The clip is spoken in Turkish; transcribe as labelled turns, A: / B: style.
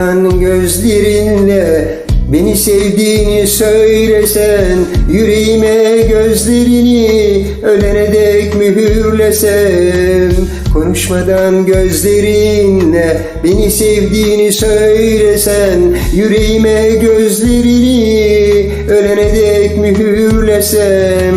A: Gözlerinle beni sevdiğini söylesen Yüreğime gözlerini ölene dek mühürlesem. Konuşmadan gözlerinle beni sevdiğini söylesen Yüreğime gözlerini ölene dek mühürlesem